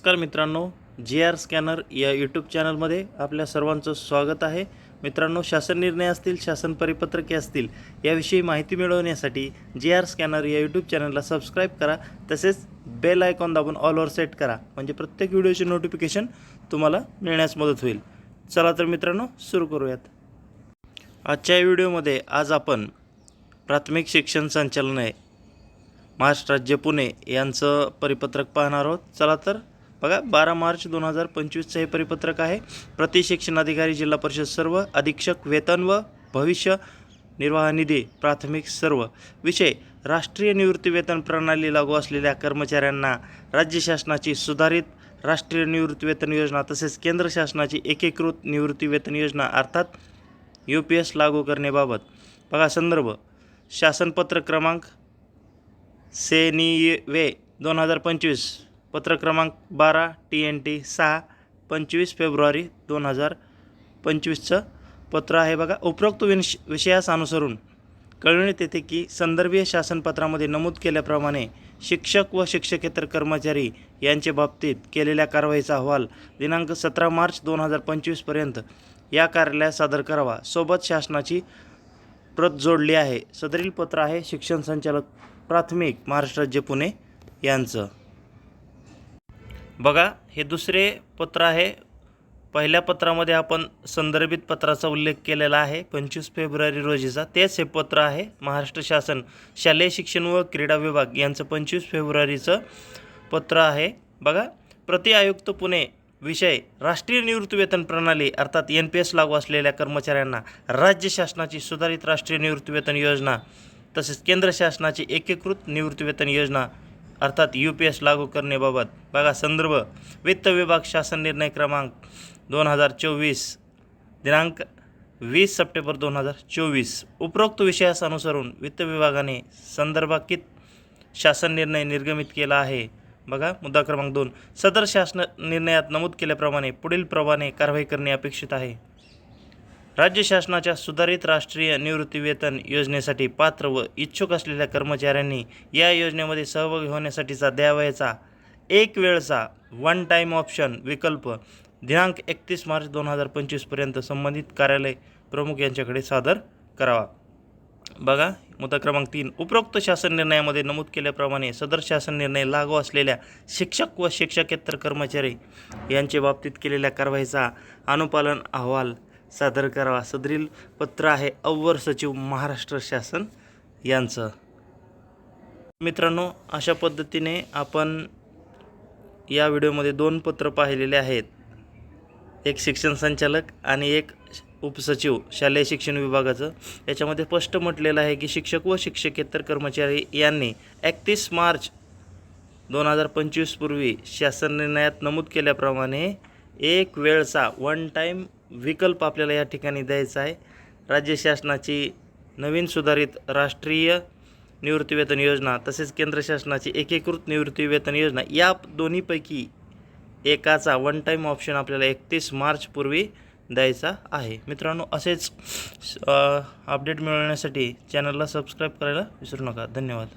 नमस्कार मित्रांनो G R scanner या यूट्यूब चॅनलमध्ये आपल्या सर्वांचं स्वागत आहे. मित्रांनो शासन निर्णय असतील शासन परिपत्रके असतील याविषयी माहिती मिळवण्यासाठी जी आर स्कॅनर या यूट्यूब चॅनलला सबस्क्राईब करा. तसेच बेल आयकॉन दाबून ऑलवर सेट करा. म्हणजे प्रत्येक व्हिडिओचे नोटिफिकेशन तुम्हाला मिळण्यास मदत होईल. चला तर मित्रांनो सुरू करूयात. आजच्या या व्हिडिओमध्ये आज आपण प्राथमिक शिक्षण संचालनालय महाराष्ट्र राज्य पुणे यांचं परिपत्रक पाहणार आहोत. चला तर बघा बारा मार्च दोन हजार पंचवीसचं हे परिपत्रक आहे. प्रतिशिक्षण अधिकारी जिल्हा परिषद सर्व अधीक्षक वेतन व भविष्य निर्वाह निधी प्राथमिक सर्व. विषय राष्ट्रीय निवृत्ती वेतन प्रणाली लागू असलेल्या कर्मचाऱ्यांना राज्य शासनाची सुधारित राष्ट्रीय निवृत्ती वेतन योजना तसेच केंद्र शासनाची एकीकृत निवृत्ती वेतन योजना अर्थात यू पी एस लागू करण्याबाबत. बघा संदर्भ. शासनपत्र क्रमांक सेनिवे दोन हजार पंचवीस. पत्र क्रमांक बारा टी एन टी सहा पंचवीस फेब्रुवारी दोन हजार पंचवीसचं पत्र आहे बघा. उपरोक्त विश विषयास अनुसरून कळविण्यात येते की संदर्भीय शासनपत्रामध्ये नमूद केल्याप्रमाणे शिक्षक व शिक्षकेतर कर्मचारी यांच्या बाबतीत केलेल्या कारवाईचा अहवाल दिनांक सतरा मार्च दोन हजार पंचवीसपर्यंत या कार्यालयात सादर करावा. सोबत शासनाची प्रत जोडली आहे. सदरील पत्र आहे शिक्षण संचालक प्राथमिक महाराष्ट्र राज्य पुणे यांचं. बघा हे दुसरे पत्र आहे. पहिल्या पत्रामध्ये आपण संदर्भित पत्राचा उल्लेख केलेला आहे. पंचवीस फेब्रुवारी रोजीचा. तेच हे पत्र आहे. महाराष्ट्र शासन शालेय शिक्षण व क्रीडा विभाग यांचं पंचवीस फेब्रुवारीचं पत्र आहे. बघा प्रति आयुक्त पुणे विषय राष्ट्रीय निवृत्तीवेतन प्रणाली अर्थात एन पी एस लागू असलेल्या कर्मचाऱ्यांना राज्य शासनाची सुधारित राष्ट्रीय निवृत्तीवेतन योजना तसेच केंद्र शासनाची एकीकृत निवृत्तीवेतन योजना अर्थात यू पी एस लागू करण्याबाबत. बघा संदर्भ. वित्त विभाग शासन निर्णय क्रमांक दोन हजार चोवीस दिनांक वीस सप्टेंबर दोन हजार चोवीस. उपरोक्त विषयास अनुसरून वित्त विभागाने संदर्भाकित शासन निर्णय निर्गमित केला आहे. बघा मुद्दा क्रमांक दोन. सदर शासन निर्णयात नमूद केल्याप्रमाणे पुढील प्रमाणे कारवाई करणे अपेक्षित आहे. राज्य शासनाच्या सुधारित राष्ट्रीय निवृत्तीवेतन योजनेसाठी पात्र व इच्छुक असलेल्या कर्मचाऱ्यांनी या योजनेमध्ये सहभागी होण्यासाठीचा द्यावयाचा एक वेळचा वन टाईम ऑप्शन विकल्प दिनांक एकतीस मार्च दोन हजार पंचवीसपर्यंत संबंधित कार्यालय प्रमुख यांच्याकडे सादर करावा. बघा मुद्दा क्रमांक तीन. उपरोक्त शासन निर्णयामध्ये नमूद केल्याप्रमाणे सदर शासन निर्णय लागू असलेल्या शिक्षक व शिक्षकेतर कर्मचारी यांच्या बाबतीत केलेल्या कारवाईचा अनुपालन अहवाल सादर करावा. सदरील पत्र आहे अव्वर सचिव महाराष्ट्र शासन यांचं. मित्रांनो अशा पद्धतीने आपण या व्हिडिओमध्ये दोन पत्र पाहिलेले आहेत. एक शिक्षण संचालक आणि एक उपसचिव शालेय शिक्षण विभागाचं. याच्यामध्ये स्पष्ट म्हटलेलं आहे की शिक्षक व शिक्षकेतर कर्मचारी यांनी एकतीस मार्च दोन हजार पंचवीसपूर्वी शासन निर्णयात नमूद केल्याप्रमाणे एक वेळचा वन टाईम विकल्प आपल्याला या ठिकाणी द्यायचा आहे. राज्य शासनाची नवीन सुधारित राष्ट्रीय निवृत्तीवेतन योजना तसेच केंद्र शासनाची एकीकृत निवृत्तीवेतन योजना या दोन्हीपैकी एकाचा वन टाईम ऑप्शन आपल्याला एकतीस मार्चपूर्वी द्यायचा आहे. मित्रांनो असेच अपडेट मिळवण्यासाठी चॅनलला सबस्क्राईब करायला विसरू नका. धन्यवाद.